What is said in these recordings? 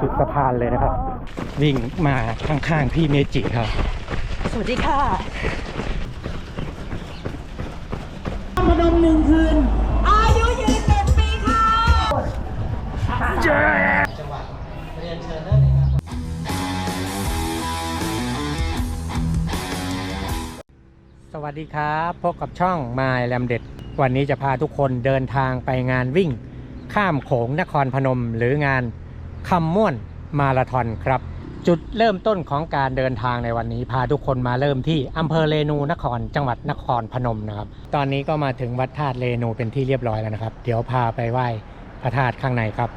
สุดสะพานเลยนะครับ วิ่งมาข้างๆพี่เมจิครับ สวัสดีค่ะพนมหนึ่งคืน อายุยืนเจ็ดปีค่ะสวัสดีครับพบกับช่อง My แ a มเด็ดวันนี้จะพาทุกคนเดินทางไปงานวิ่ง ข้ามโขงนครพนมหรืองาน คำม่วนมาราธอนครับ จุดเริ่มต้นของการเดินทางในวันนี้พาทุกคนมาเริ่มที่อำเภอเรนูนครจังหวัดนครพนมนะครับ ตอนนี้ก็มาถึงวัดธาตุเรนูเป็นที่เรียบร้อยแล้วนะครับ เดี๋ยวพาไปไหว้พระธาตุข้างในครับ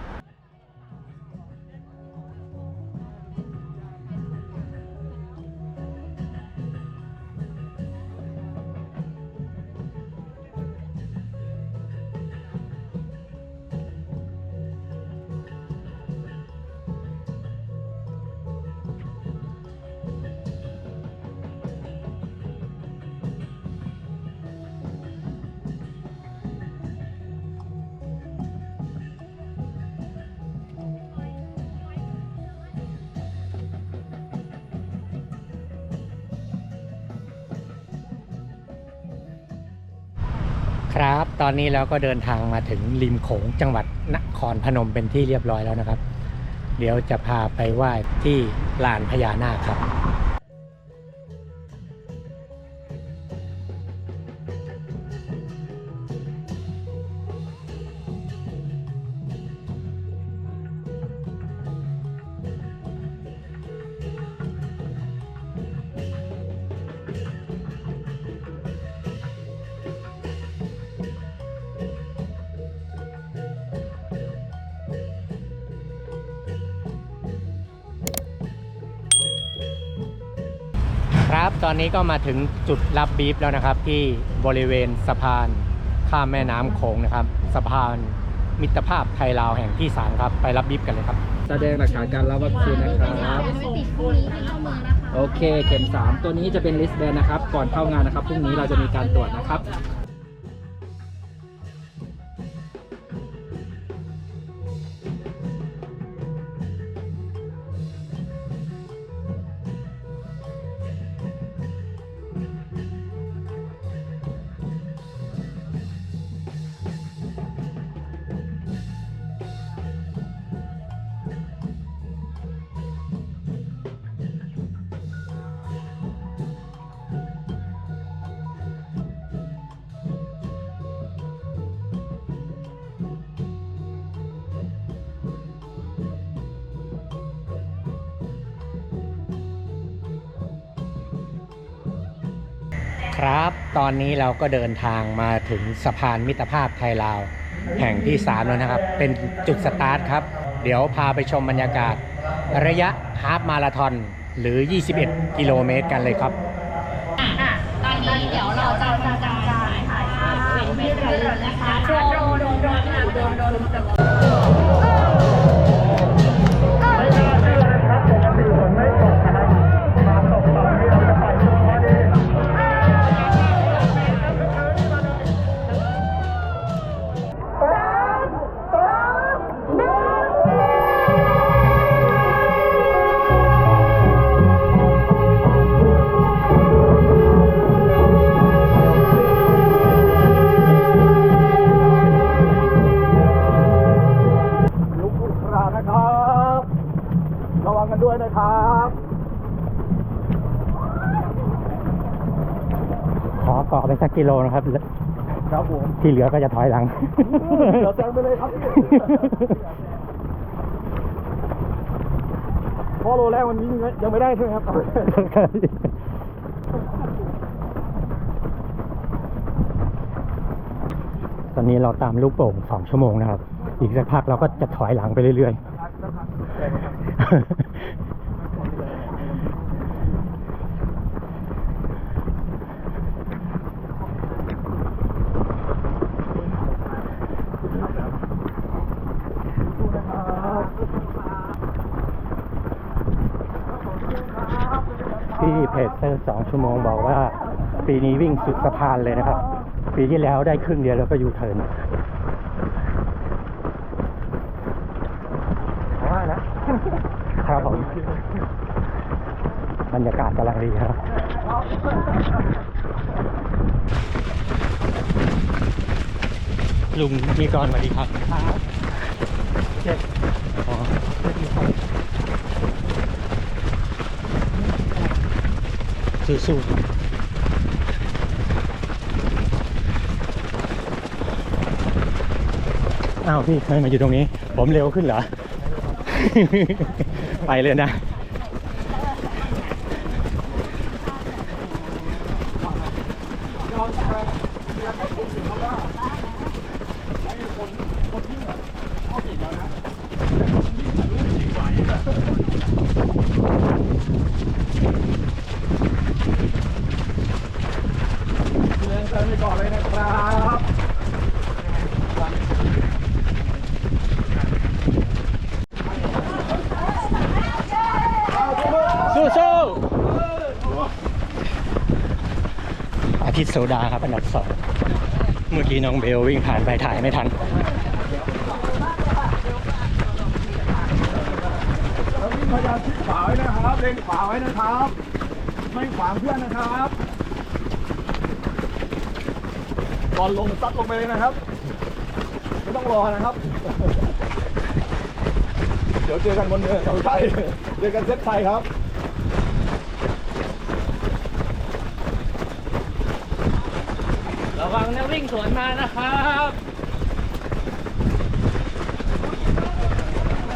ครับ ตอนนี้เราก็เดินทางมาถึงริมโขงจังหวัดนครพนมเป็นที่เรียบร้อยแล้วนะครับ เดี๋ยวจะพาไปไหว้ที่ลานพญานาคครับ ครับ ตอนนี้ก็มาถึงจุดรับบีฟแล้วนะครับ ที่บริเวณสะพานข้ามแม่น้ำโขงนะครับ สะพานมิตรภาพไทยลาวแห่งที่สามครับ ไปรับบีฟกันเลยครับ แสดงหลักฐานการรับวัคซีนนะครับโอเค เข็ม 3 ตัวนี้จะเป็นลิสต์แบนนะครับ ก่อนเข้างานนะครับ พรุ่งนี้เราจะมีการตรวจนะครับ ครับ ตอนนี้เราก็เดินทางมาถึงสะพานมิตรภาพไทยลาว แห่งที่ 3 แล้วนะครับ เป็นจุดสตาร์ทครับ เดี๋ยวพาไปชมบรรยากาศ ระยะฮาฟมาราธอนหรือ 21 กิโลเมตรกันเลยครับ ตอนนี้เดี๋ยวเราจะทำการถ่ายภาพเป็นที่ระลึกนะคะโดนโดนโดนโดนโดนโดน กาะไปสักกิโลนะครับครับผมที่เหลือก็จะถอยหลังเดี๋ยวแซงไปเลยครับพอโลแรกวันนี้ยังไม่ได้ใช่ไหมครับตอนนี้เราตามลูกโป่งสองชั่วโมงนะครับ อีกสักพักเราก็จะถอยหลังไปเรื่อยๆ ที่เพจเซอร์สองชั่วโมงบอกว่า ปีนี้วิ่งสุดสะพานเลยนะครับ ปีที่แล้วได้ครึ่งเดียวแล้วก็ยูเทิร์นว่านะบรรยากาศกำลังดีครับลุงมีกรสวัสดีครับครับเจ็ดอ๋อสวัสดีครับ สู้ๆอ้าวพี่ทำไมมาอยู่ตรงนี้ ผมเร็วขึ้นเหรอ ไปเลยนะ สู้สู้อาทิตย์ โซดาครับอันดับสองเมื่อกี้น้องเบลวิ่งผ่านไปถ่ายไม่ทันพยายามชิดขวาไว้นะครับเล็งขวาไว้นะครับ ไม่ขวางเพื่อนนะครับบอลลงซัดลงไปเลยนะครับ ไม่ต้องรอนะครับ เดี๋ยวเจอกันบนเนินเขาไทยเจอกันเซตไทยครับ ระวังนะวิ่ง สวนมานะครับ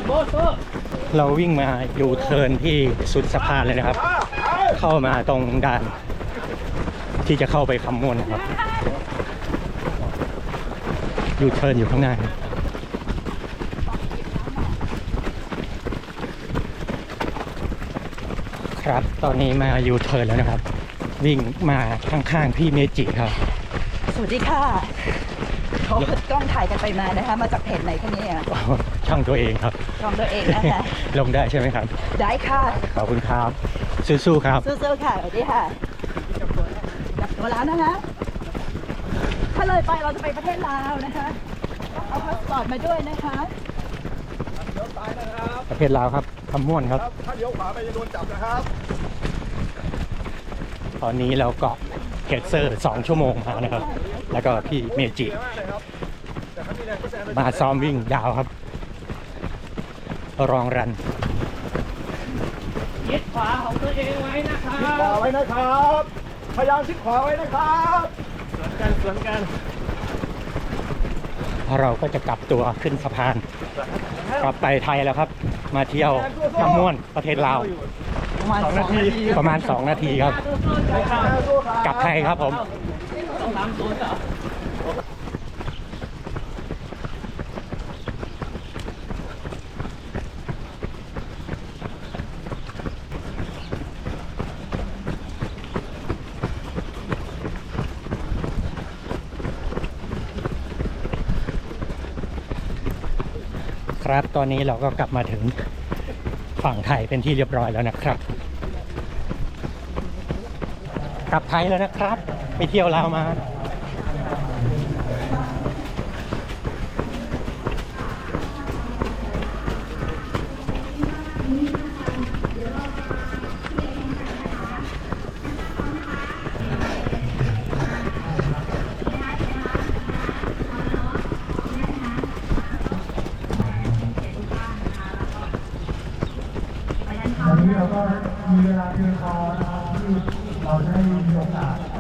โบโซเราวิ่งมาอยู่เทินที่สุดสะพานเลยนะครับ เข้ามาตรงด่านที่จะเข้าไปคำมวนนะครับ อยู่เทินอยู่ข้างหน้าครับ ตอนนี้มาอยู่เทินแล้วนะครับ วิ่งมาข้างๆพี่เมจิครับ สวัสดีค่ะเขาเปิดกล้องถ่ายกันไปมานะคะ มาจากเพจไหนคะเนี่ยช่างตัวเองครับกล้องตัวเองนะคะลงได้ใช่ไหมครับ ได้ค่ะ ขอบคุณครับสู้ๆครับสู้ๆค่ะสวัสดีค่ะจับตัวแล้วนะคะ ถ้าเลยไปเราจะไปประเทศลาวนะคะ เอาพาสปอร์ตมาด้วยนะคะประเทศลาวครับคำม่วนครับครับ ถ้าเลี้ยวขวาไปจะโดนจับนะครับ ตอนนี้เราเกาะเกตเซอร์2ชั่วโมงมานะครับ แล้วก็พี่เมจิเยอะมากเลยครับแต่ถ้ามีแรงก็แซงไปมาซ้อมวิ่งยาวครับ รองรันยึดขวาของตัวเองไว้นะครัชิดขวาบไว้นะครับ พยายามชิดขวาไว้นะครับสวนกันสวนกัน เราก็จะกลับตัวขึ้นสะพาน กลับไปไทยแล้วครับ มาเที่ยวคำม่วนประเทศลาวประมาณสองนาทีประมาณ 2 นาทีครับ กลับไทยครับผม ต้องตามศู นย์เหรอครับ ตอนนี้เราก็กลับมาถึงฝั่งไทยเป็นที่เรียบร้อยแล้วนะครับ กลับไทยแล้วนะครับ ไปเที่ยวลาวมา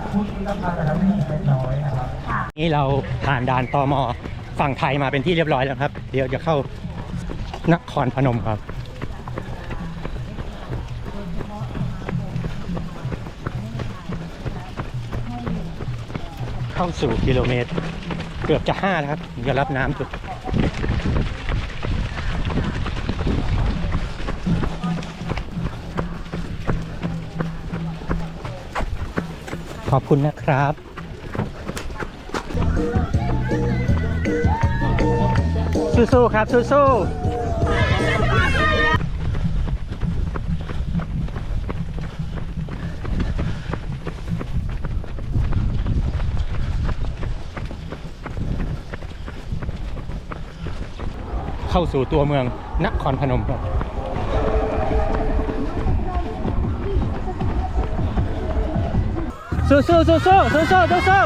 อกาสพูดคุยกับทางนะครับไม่เล็กน้อยนะครับนี่เราผ่านด่านตอมอฝั่งไทยมาเป็นที่เรียบร้อยแล้วครับ เดี๋ยวจะเข้านครพนมครับเข้าสู่กิโลเมตร เกือบจะห้าแล้วครับจะรับน้ำจุด ขอบคุณนะครับสู้ๆครับสู้ๆเข้าสู่ตัวเมืองนครพนมครับ สู้สู้สู้สู้สู้สู้สู้สู้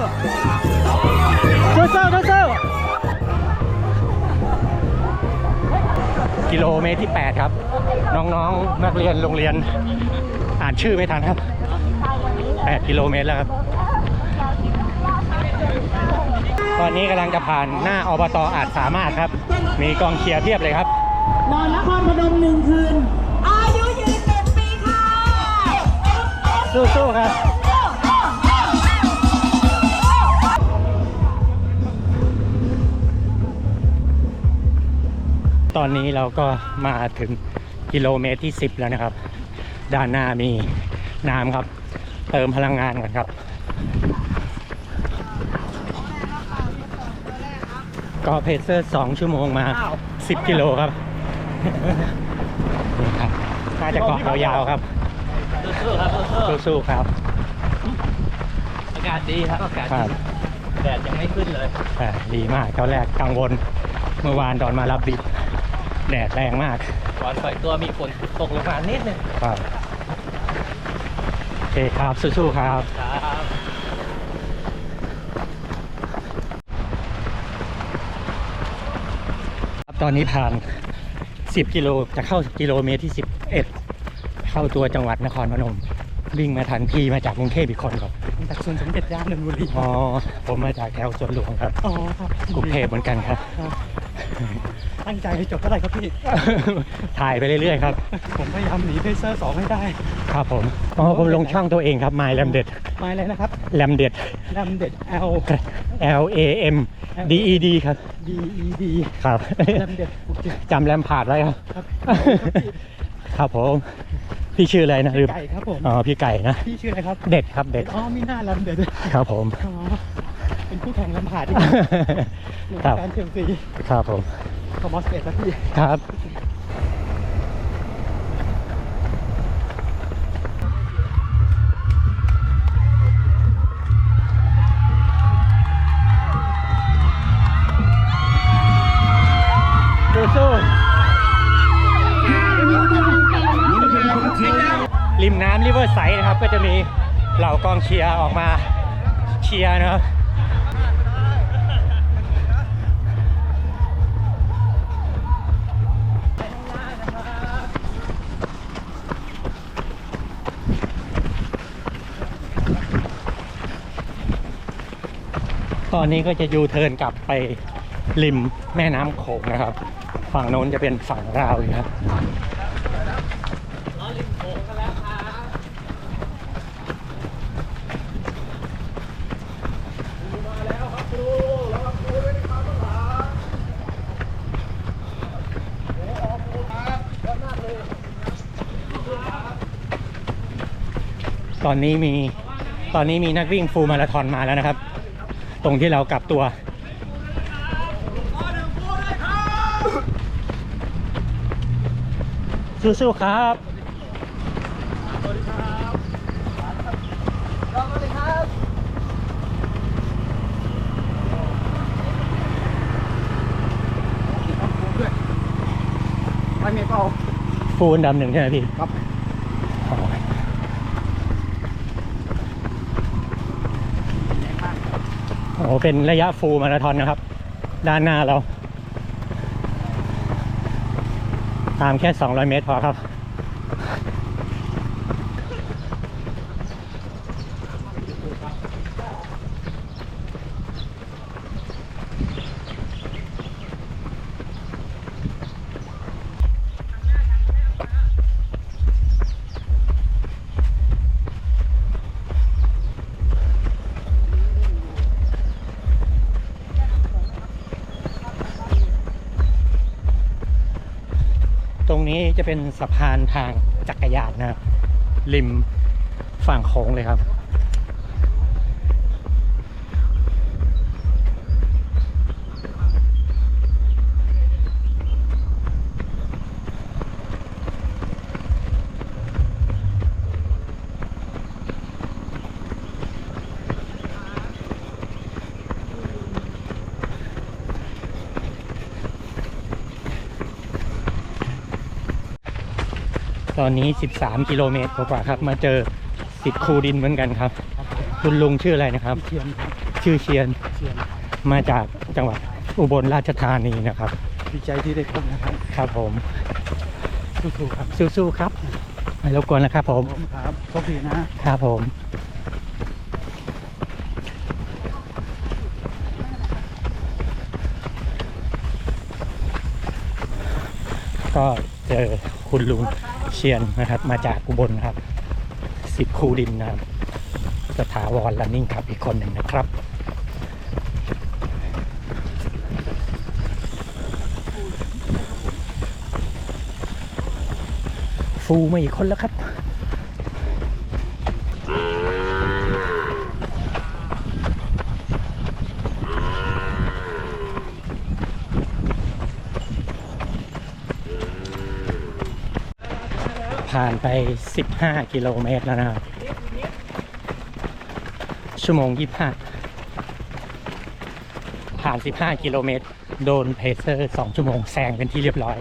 สู้สู้สู้สู้กิโลเมตรที่ 8 ครับ น้องๆ นักเรียนโรงเรียน อ่านชื่อไม่ทันครับ 8 กิโลเมตรแล้วครับ ตอนนี้กำลังจะผ่านหน้าอบตอาจสามารถครับ มีกองเชียร์เพียบเลยครับ นอนนครพนมหนึ่งคืน อายุยืนหนึ่งปีค่ะสู้ๆครับ ตอนนี้เราก็มาถึงกิโลเมตรที่ 10 แล้วนะครับ ด้านหน้ามีน้ำครับ เติมพลังงานกันครับ ก็เพจเซอร์ 2 ชั่วโมงมา 10 กิโลครับนี่ครับน่าจะเกาะยาวๆครับสู้ๆครับสู้สู้ๆครับๆอากาศดีครับอากาศครัดีบแดดยังไม่ขึ้นเลย อ่าดีมากตอนแรกกังวลเมื่อวานตอนมารับบิด แดดแรงมากก่อนปล่อยตัวมีฝนตกลงมานิดนึงครับโอเคครับสู้ๆครับครับครับตอนนี้ผ่าน 10 กิโลจะเข้ากิโลเมตรที่ 11 เข้าตัวจังหวัดนครพนมวิ่งมาทันพี่มาจากกรุงเทพอีกคนครับจากสวนสมเด็จย่านนทบุรีอ๋อผมมาจากแถวสวนหลวงครับอ๋อครับกรุงเทพเหมือนกันครับ ตั้งใจให้จบเท่าไหร่ครับพี่ ถ่ายไปเรื่อยๆครับ ผมพยายามหนีเพเซอร์สองให้ได้ ครับผมอ๋อผมลงช่องตัวเองครับ My แ a มเด็ดมาเลยนะครับแ a มเด็ดดำเด็ด L L A M D E D ครับ D E D ครับดำเด็ดโอเคจำแรมผาดไว้ครับครับ ครับผมพี่ชื่ออะไรนะลืมไก่ครับผมอ๋อพี่ไก่นะพี่ชื่ออะไรครับเด็ดครับเด็ดอ๋อมีหน้าลำเด็ดครับผมอ๋อเป็นผู้แข่งลำผาดที่ครับการเชลซีครับผม คอมอสเอ็ดแล้วพี่ครับสู้ๆริมน้ำริเวอร์ไซด์นะครับ ก็จะมีเหล่ากองเชียร์ออกมาเชียร์นะครับ อนนี้ก็จะยูเทิร์นกลับไปริมแม่น้ำโขงนะครับ ฝั่งโน้นจะเป็นฝั่งราวอยู่ครับตอนนี้มีตอนนี้มีนักวิ่งฟูลมาราธอนมาแล้วนะครับ ตรงที่เรากลับตัว สู้ๆครับไปเมเปล่าฟูลอันดับหนึ่งใช่ไหมพี่ครับ อ๋อโอ้โห เป็นระยะฟูลมาราธอนนะครับ ด้านหน้าเรา ตามแค่ 200 เมตรพอครับ นี้จะเป็นสะพานทางจักรยานนะครับริมฝั่งโค้งเลยครับ ตอนนี้ 13 กิโลเมตรกว่าๆครับ มาเจอสิทธิ์คูดินเหมือนกันครับ คุณลุงชื่ออะไรนะครับเทียนครับชื่อเชียนเทียนมาจากจังหวัดอุบลราชธานีนะครับ ดีใจที่ได้พบนะครับครับผมสู้ๆครับสู้ๆครับไม่รบกวนนะครับผม ผมครับโชคดีนะครับผม ก็เจอคุณลุง เชียนนะครับ มาจากอุบลนครับสิบคูดินนะครับสถาวรลันนิ่งครับอีกคนหนึ่งนะครับฟูมาอีกคนแล้วครับ ไป 15 กิโลเมตรแล้วนะครับ ชั่วโมง 25 ผ่าน 15 กิโลเมตร โดนเพเซอร์ 2 ชั่วโมงแซงเป็นที่เรียบร้อย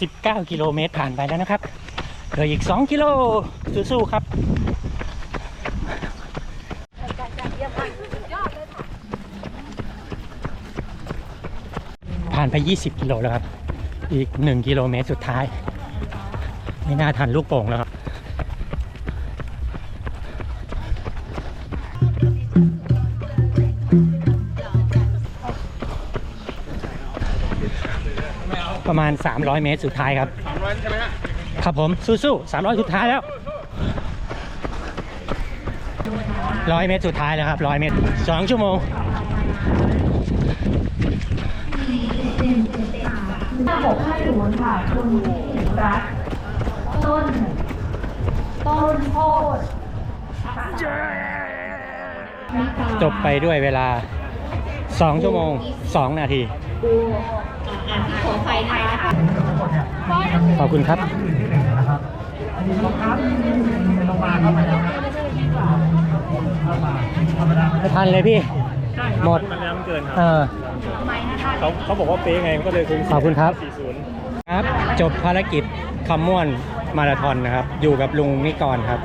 19 กิโลเมตรผ่านไปแล้วนะครับเหลืออีก 2 กิโลสู้ๆครับผ่านไป 20 กิโลแล้วครับ อีก 1 กิโลเมตรสุดท้าย ไม่น่าทันลูกโป่งแล้วครับ มาณ 300 เมตรสุดท้ายครับ300ใช่ไหมฮะครับผมสู้ๆ300 สุดท้ายแล้ว100เมตรสุดท้ายแล้วครับ100เมตร2ชั่วโมงหกห้าศูนย์ค่ะคุณรัฐต้น ต้นโพดจบไปด้วยเวลา 2 ชั่วโมง 2 นาทีอ่านที่ ขอไฟนะคะขอบคุณครับไม่ทันเลยพี่ หมดมันแล้วมันเกินครับเออเขาเขาบอกว่าเป๊ะไงมันก็เลยคงขอบคุณครับ40ครับจบภารกิจคำม่วนมาราธอนนะครับ อยู่กับลุงนิกรครับ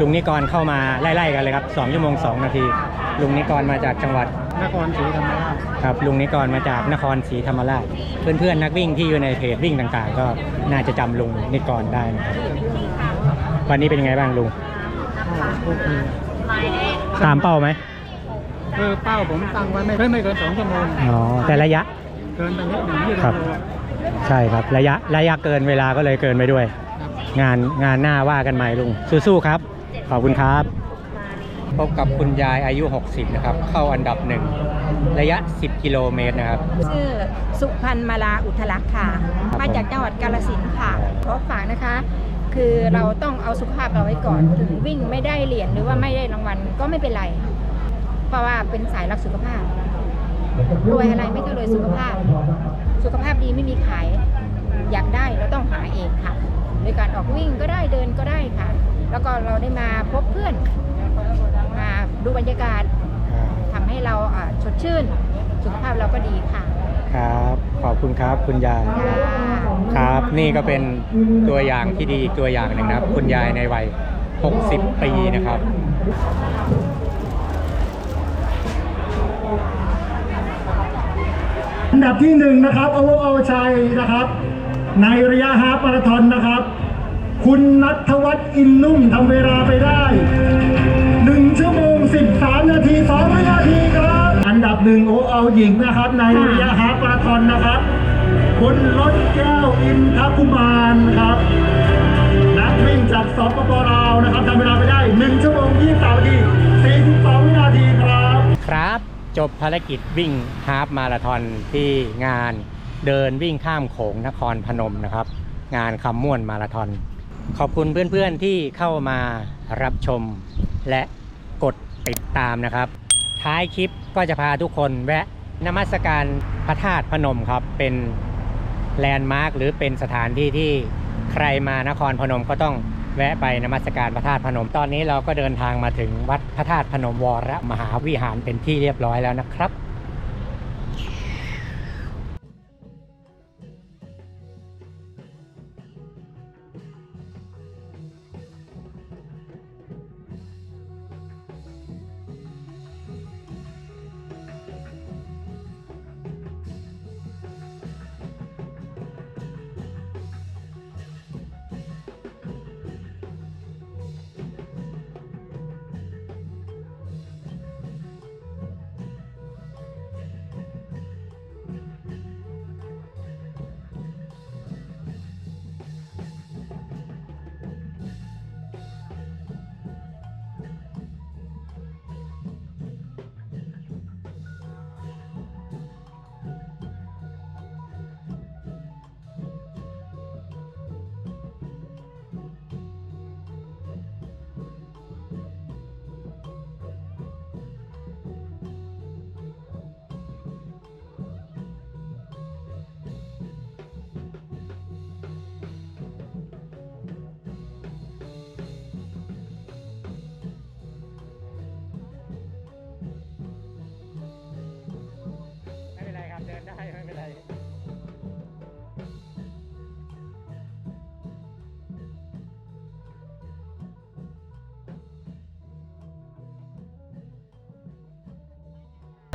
ลุงนิกรเข้ามาไล่ๆกันเลยครับ2ชั่วโมง 2 นาที ลุงนิกรมาจากจังหวัด นครศรีธรรมราชครับลุงนิกรมาจากนครศรีธรรมราชเพื่อนๆนักวิ่งที่อยู่ในเพจวิ่งต่างๆ ก็น่าจะจำลุงนิกรได้นะครับ วันนี้เป็นยังไงบ้างลุงตามเป้าไหมเออเป้าผมตั้งไว้ไม่ไม่เกิน2ชั่วโมงอ๋อแต่ระยะเกินไปนิดหนึ่งยี่ครับ ใช่ครับระยะระยะเกินเวลาก็เลยเกินไปด้วย งานงานหน้าว่ากันใหม่ลุงสู้ๆครับ ขอบคุณครับ พบกับคุณยายอายุ 60 นะครับ เข้าอันดับหนึ่งระยะ 10 กิโลเมตรนะครับ ชื่อสุพันธ์มาลาอุทลักษ์ค่ะครับมาจากจังหวัดกาฬสินธุ์ค่ะ ขอฝากนะคะ คือเราต้องเอาสุขภาพเราไว้ก่อน ถึงวิ่งไม่ได้เหรียญหรือว่าไม่ได้รางวัลก็ไม่เป็นไร เพราะว่าเป็นสายรักสุขภาพ รวยอะไรไม่เท่ารวยสุขภาพ สุขภาพดีไม่มีขาย อยากได้เราต้องหาเองค่ะ โดยการออกวิ่งก็ได้เดินก็ได้ค่ะ แล้วก็เราได้มาพบเพื่อนมา ดูบรรยากาศทำให้เราอ่าสดชื่น สุขภาพเราก็ดีค่ะครับ ขอบคุณครับคุณยายค่ะครับนี่ก็เป็นตัวอย่างที่ดีอีกตัวอย่างหนึ่งนะครับ คุณยายในวัย 60 ปีนะครับ อันดับที่หนึ่งนะครับโอเวอร์เอาชัยนะครับ ในระยะฮาล์ฟมาราธอนนะครับ คุณนัทวัฒน์อินนุ่มทำเวลาไปได้ 1 ชั่วโมง 13 นาที2วินาทีครับ อันดับหนึ่งโอเอาหญิงนะครับ ในระยะฮาฟมาราธอนนะครับ คุณรถแก้วอินทกุมารครับ นักวิ่งจากจากสปปลาวนะครับทำเวลาไปได้ 1 ชั่วโมง 23 นาที 42 วินาทีครับ ครับจบภารกิจวิ่งฮาฟมาราธอนที่งานเดินวิ่งข้ามโขงนครพนมนะครับ งานคำม่วนมาราธอนขอบคุณเพื่อนๆที่เข้ามารับชมและกด ติดตามนะครับ ท้ายคลิปก็จะพาทุกคนแวะนมัสการพระธาตุพนมครับ เป็นแลนด์มาร์คหรือเป็นสถานที่ที่ใครมานครพนมก็ต้องแวะไปนมัสการพระธาตุพนม ตอนนี้เราก็เดินทางมาถึงวัดพระธาตุพนมวรมหาวิหารเป็นที่เรียบร้อยแล้วนะครับ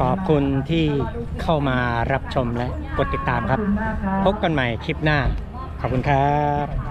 ขอบคุณที่เข้ามารับชมและกดติดตามครับ พบกันใหม่คลิปหน้า ขอบคุณครับ